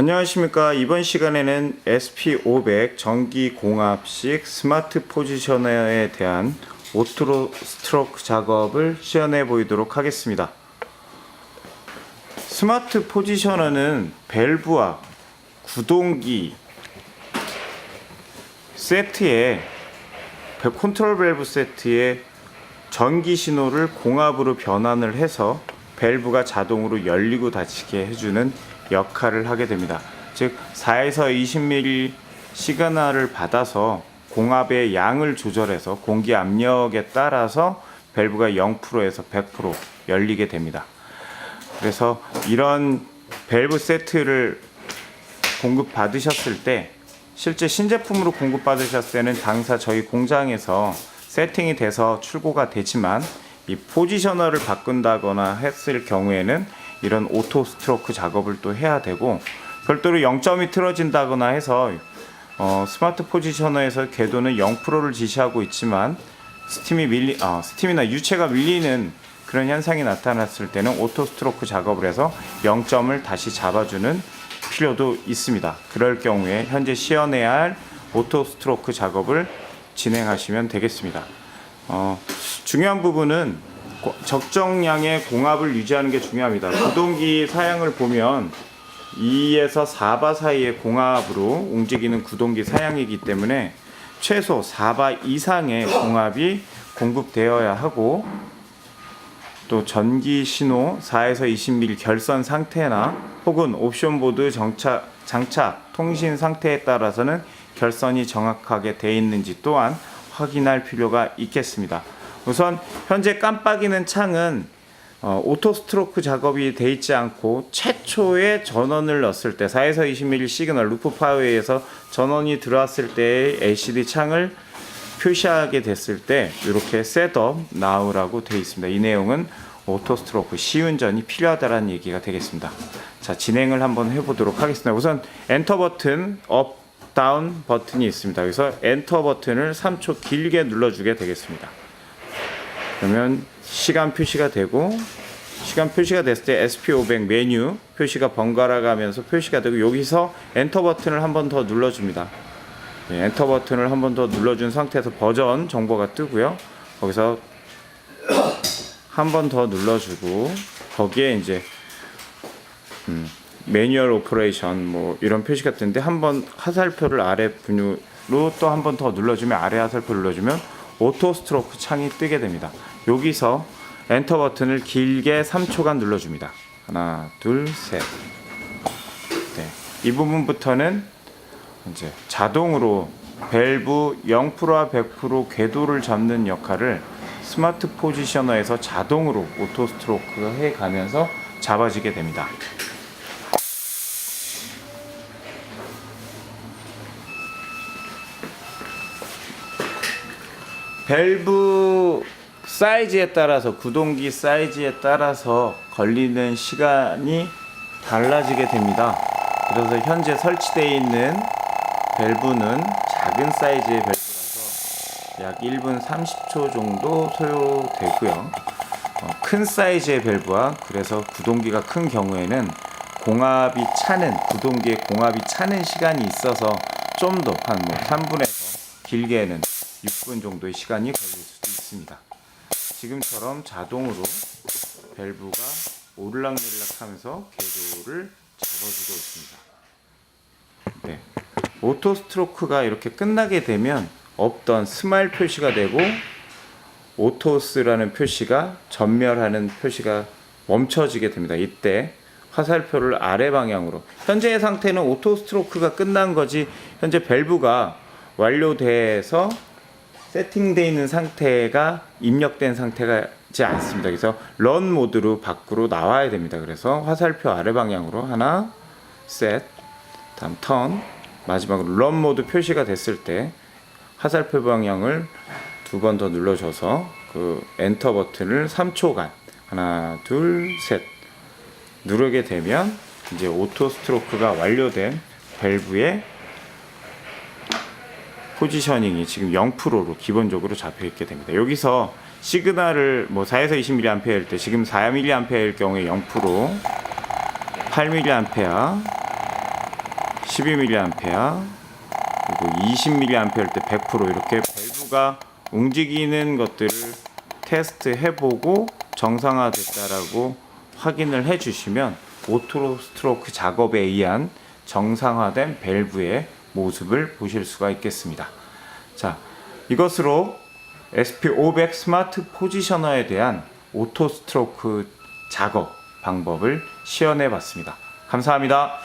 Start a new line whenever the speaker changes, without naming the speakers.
안녕하십니까. 이번 시간에는 SP500 전기 공합식 스마트 포지셔너에 대한 오토 스트로크 작업을 시연해 보이도록 하겠습니다. 스마트 포지셔너는 밸브와 구동기 세트에 컨트롤 밸브 세트에 전기 신호를 공압으로 변환을 해서 밸브가 자동으로 열리고 닫히게 해주는 역할을 하게 됩니다. 즉 4에서 20mm 시그널을 받아서 공압의 양을 조절해서 공기 압력에 따라서 밸브가 0%에서 100% 열리게 됩니다. 그래서 이런 밸브 세트를 공급 받으셨을 때 실제 신제품으로 공급 받으셨을 때는 당사 저희 공장에서 세팅이 돼서 출고가 되지만 이 포지셔너를 바꾼다거나 했을 경우에는 이런 오토 스트로크 작업을 또 해야 되고 별도로 0점이 틀어진다거나 해서 어, 스마트 포지셔너에서 궤도는 0%를 지시하고 있지만 스팀이 밀리 아, 스팀이나 유체가 밀리는 그런 현상이 나타났을 때는 오토 스트로크 작업을 해서 0점을 다시 잡아주는 필요도 있습니다. 그럴 경우에 현재 시연해야 할 오토 스트로크 작업을 진행하시면 되겠습니다. 어, 중요한 부분은 고- 적정량의 공압을 유지하는 게 중요합니다. 구동기 사양을 보면 2에서 4바 사이의 공압으로 움직이는 구동기 사양이기 때문에 최소 4바 이상의 공압이 공급되어야 하고 또 전기 신호 4에서 20mm 결선 상태나 혹은 옵션 보드 정착, 장착, 통신 상태에 따라서는 결선이 정확하게 되어 있는지 또한 확인할 필요가 있겠습니다. 우선 현재 깜빡이는 창은 어, 오토 스트로크 작업이 돼 있지 않고 최초의 전원을 넣었을 때 4에서 20mm 시그널 루프 파워에서 전원이 들어왔을 때의 LCD 창을 표시하게 됐을 때 이렇게 셋업 나우라고 되어 있습니다. 이 내용은 오토 스트로크 시운전이 필요하다라는 얘기가 되겠습니다. 자 진행을 한번 해보도록 하겠습니다. 우선 엔터 버튼 업 다운 버튼이 있습니다. 그래서 엔터 버튼을 3초 길게 눌러주게 되겠습니다. 그러면 시간 표시가 되고 시간 표시가 됐을 때 SP500 메뉴 표시가 번갈아 가면서 표시가 되고 여기서 엔터 버튼을 한 번 더 눌러줍니다. 네, 엔터 버튼을 한 번 더 눌러준 상태에서 버전 정보가 뜨고요. 거기서 한 번 더 눌러주고 거기에 이제 음, 매뉴얼 오퍼레이션 뭐 이런 표시가 뜨는데 한번 화살표를 아래 분유로 또 한 번 더 눌러주면 아래 화살표 눌러주면 오토 스트로크 창이 뜨게 됩니다. 여기서 엔터 버튼을 길게 3초간 눌러줍니다. 하나, 둘, 셋. 네, 이 부분부터는 이제 자동으로 밸브 0%와 100% 궤도를 잡는 역할을 스마트 포지셔너에서 자동으로 오토 스트로크가 해 가면서 잡아지게 됩니다. 밸브 사이즈에 따라서 구동기 사이즈에 따라서 걸리는 시간이 달라지게 됩니다. 그래서 현재 설치되어 있는 밸브는 작은 사이즈의 밸브라서 약 1분 30초 정도 소요되고요. 어, 큰 사이즈의 밸브와 그래서 구동기가 큰 경우에는 공압이 차는 구동기의 공압이 차는 시간이 있어서 좀 더 한뭐 3분에서 길게는 6분 정도의 시간이 걸릴 수도 있습니다. 지금처럼 자동으로 밸브가 오르락내리락 하면서 궤도를 잡아주고 있습니다. 네. 오토 스트로크가 이렇게 끝나게 되면 없던 스마일 표시가 되고 오토스라는 표시가 전멸하는 표시가 멈춰지게 됩니다. 이때 화살표를 아래 방향으로 현재의 상태는 오토 스트로크가 끝난 거지 현재 밸브가 완료돼서 세팅되어 있는 상태가 입력된 상태가지 않습니다. 그래서 런 모드로 밖으로 나와야 됩니다. 그래서 화살표 아래 방향으로 하나 셋 다음 턴 마지막으로 런 모드 표시가 됐을 때 화살표 방향을 두 번 더 눌러줘서 그 엔터 버튼을 3초간 하나 둘 셋 누르게 되면 이제 오토 스트로크가 완료된 밸브의 포지셔닝이 지금 0%로 기본적으로 잡혀 있게 됩니다. 여기서 시그널을 뭐 4에서 20mA일 때 지금 4mA일 경우에 0%, 8mA, 12mA 그리고 20mA일 때 100% 이렇게 밸브가 움직이는 것들을 테스트 해 보고 정상화 됐다라고 확인을 해 주시면 오토 스트로크 작업에 의한 정상화된 밸브의 모습을 보실 수가 있겠습니다. 자, 이것으로 SP500 스마트 포지셔너에 대한 오토 스트로크 작업 방법을 시연해 봤습니다. 감사합니다.